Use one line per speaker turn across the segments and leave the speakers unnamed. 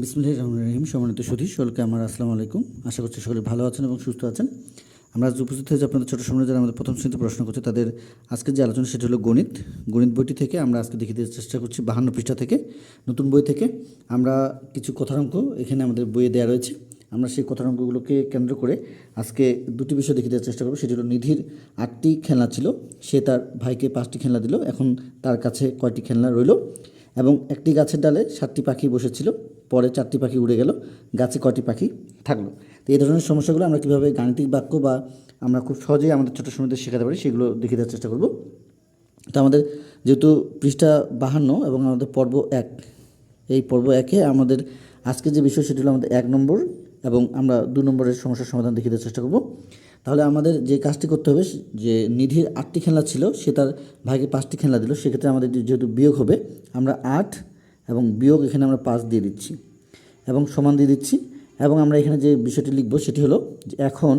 বিসমুল্লাহ রহমান রহিম, সম্মানিত সুধী, সকলকে আমার আসসালামু আলাইকুম। আশা করছি সকলে ভালো আছেন এবং সুস্থ আছেন। আমরা আজ উপস্থিত হয়েছি আপনাদের ছোটো সময় যারা আমাদের প্রথম শ্রেণীতে প্রশ্ন করছে, তাদের আজকের যে আলোচনা সেটি হলো গণিত। গণিত বইটি থেকে আমরা আজকে দেওয়ার চেষ্টা করছি বাহান্ন পৃষ্ঠা থেকে, নতুন বই থেকে। আমরা কিছু কথার অঙ্ক এখানে আমাদের বইয়ে দেওয়া রয়েছে। আমরা সেই কথার অঙ্কগুলোকে কেন্দ্র করে আজকে দুটি বিষয় দেওয়ার চেষ্টা করব। সেটি হলো নিধির আটটি খেলনা ছিল, সে তার ভাইকে পাঁচটি খেলনা দিল, এখন তার কাছে কয়টি খেলনা রইল, এবং একটি গাছের ডালে সাতটি পাখি বসেছিল। পরে চারটি পাখি উড়ে গেল, গাছে কয়টি পাখি থাকল। তো এই ধরনের সমস্যাগুলো আমরা কীভাবে গাণিতিক বাক্য বা আমরা খুব সহজেই আমাদের ছোটো সময়তে শেখাতে পারি, সেগুলো দেখে দেওয়ার চেষ্টা করব। তো আমাদের যেহেতু পৃষ্ঠা বাহান্ন এবং আমাদের পর্ব এক, এই পর্ব একে আমাদের আজকে যে বিষয় সেটি হলো আমাদের এক নম্বর এবং আমরা দু নম্বরের সমস্যার সমাধান দেখিয়ে দেওয়ার চেষ্টা করব। তাহলে আমাদের যে কাজটি করতে হবে, যে নিধির আটটি খেলনা ছিল, সে তার ভাইকে পাঁচটি খেলনা দিল, সেক্ষেত্রে আমাদের যেহেতু বিয়োগ হবে, আমরা আট এবং বিয়োগ এখানে আমরা পাঁচ দিয়ে দিচ্ছি। এবং সমান দিয়ে দিচ্ছি। এবং আমরা এখানে যে বিষয়টি লিখব সেটি হলো যে এখন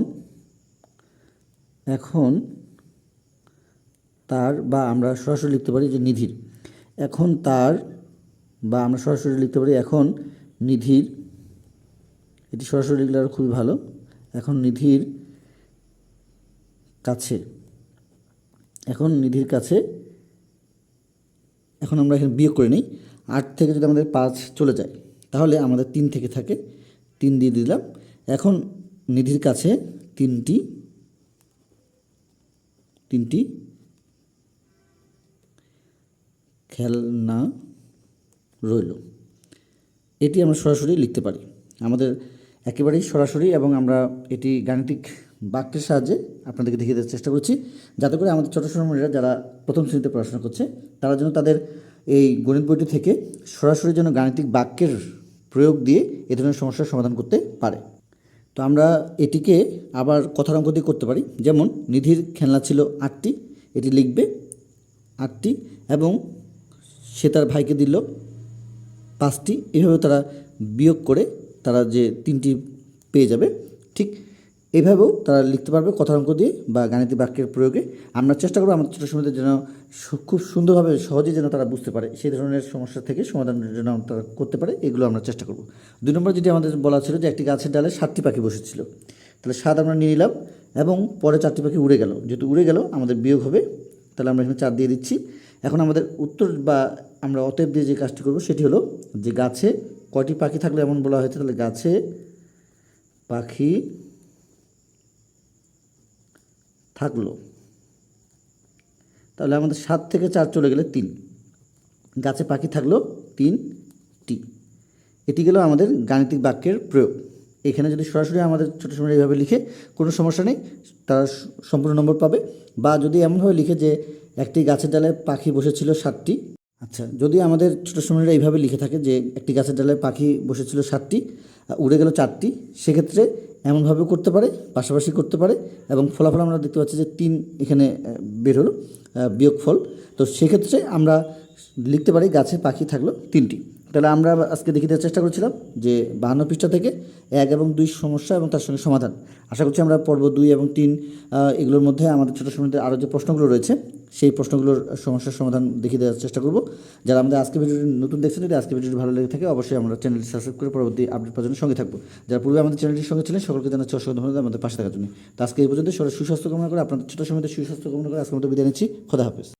এখন তার বা আমরা সরাসরি লিখতে পারি যে নিধির। এখন তার বা আমরা সরাসরি লিখতে পারি এখন নিধির। এটি সরাসরি লিখলে আরও খুবই ভালো। এখন নিধির কাছে, এখন নিধির কাছে, এখন আমরা এখানে বিয়োগ করে নিই। আট থেকে যদি আমাদের পাঁচ চলে যায় তাহলে আমাদের তিন থেকে থাকে, তিন দিয়ে দিলাম। এখন নিধির কাছে তিনটি তিনটি খেলনা রইল। এটি আমরা সরাসরি লিখতে পারি। আমাদের একেবারেই সরাসরি এবং আমরা এটি গাণিতিক বাক্যের সাহায্যে আপনাদেরকে দেখিয়ে দেওয়ার চেষ্টা করছি। যাতে করে আমাদের ছোটো ছোটো যারা প্রথম শ্রেণীতে পড়াশোনা করছে, তারা যেন তাদের এই গণিত বইটি থেকে সরাসরি যেন গাণিতিক বাক্যের প্রয়োগ দিয়ে এ ধরনের সমস্যার সমাধান করতে পারে। তো আমরা এটিকে আবার কথার অঙ্ক দিয়ে করতে পারি। যেমন নিধির খেলনা ছিল আটটি, এটি লিখবে আটটি এবং সে তার ভাইকে দিল পাঁচটি। এভাবে তারা বিয়োগ করে তারা যে তিনটি পেয়ে যাবে, ঠিক এইভাবেও তারা লিখতে পারবে কথার অঙ্ক দিয়ে বা গাণিতিক বাক্যের প্রয়োগে। আমরা চেষ্টা করব আমাদের ছোটো সময়দের যেন খুব সুন্দরভাবে, সহজে যেন তারা বুঝতে পারে, সেই ধরনের সমস্যা থেকে সমাধান যেন তারা করতে পারে, এগুলো আমরা চেষ্টা করব। দুই নম্বর যেটি আমাদের বলা ছিল যে একটি গাছের ডালে সাতটি পাখি বসেছিল। তাহলে সাত আমরা নিয়ে নিলাম এবং পরে চারটি পাখি উড়ে গেল। যেহেতু উড়ে গেল, আমাদের বিয়োগ হবে, তাহলে আমরা এখানে চার দিয়ে দিচ্ছি। এখন আমাদের উত্তর বা আমরা অতএব দিয়ে যে কাজটি করব সেটি হলো যে গাছে কয়টি পাখি থাকলে এমন বলা হয়েছে, তাহলে গাছে পাখি থাকল। তাহলে আমাদের সাত থেকে চার চলে গেলে তিন। গাছে পাখি থাকল তিনটি। এটি গেল আমাদের গাণিতিক বাক্যের প্রয়োগ। এখানে যদি সরাসরি আমাদের ছোটো সময় এইভাবে লিখে কোনো সমস্যা নেই, তারা সম্পূর্ণ নম্বর পাবে। বা যদি এমনভাবে লিখে যে একটি গাছের ডালে পাখি বসেছিল সাতটি আচ্ছা যদি আমাদের ছোটো সময়রা এইভাবে লিখে থাকে যে একটি গাছের ডালে পাখি বসেছিল সাতটি উড়ে গেল চারটি, সেক্ষেত্রে এমনভাবে করতে পারে, পাশাপাশি করতে পারে এবং ফলাফল আমরা দেখতে পাচ্ছি যে তিন এখানে বের হলো বিয়োগফল। তো সেক্ষেত্রে আমরা লিখতে পারি গাছে পাখি থাকল তিনটি। তাহলে আমরা আজকে দেখিয়ে দেওয়ার চেষ্টা করছিলাম যে বাহান্ন পৃষ্ঠা থেকে এক এবং দুই সমস্যা এবং তার সঙ্গে সমাধান। আশা করছি আমরা পর্ব দুই এবং তিন এগুলোর মধ্যে আমাদের ছোটো সময়তে আরও যে প্রশ্নগুলো রয়েছে সেই প্রশ্নগুলোর সমস্যার সমাধান দেখিয়ে দেওয়ার চেষ্টা করব। যারা আমাদের আজকে ভিডিওটি নতুন দেখছেন, যদি আজকে ভিডিওটি ভালো লেগে থাকে, অবশ্যই আমরা চ্যানেলটি সাবস্ক্রাইব করে পরবর্তী আপডেট পাওয়ার জন্য সঙ্গে থাকব। যারা পূর্বে আমাদের চ্যানেলটির সঙ্গে ছিলেন, সকলকে জানাচ্ছি অসংখ্য ধন্যবাদ। আমাদের পাশে থাকার জন্য। তো আজকে এই পর্যন্ত, সবাই সুস্বাস্থ্য কামনা করে আপনাদের ছোটো সময়তে সুস্বাস্থ্য কামনা করে আজকের মতো বিদায় নিচ্ছি। খোদা হাফেজ।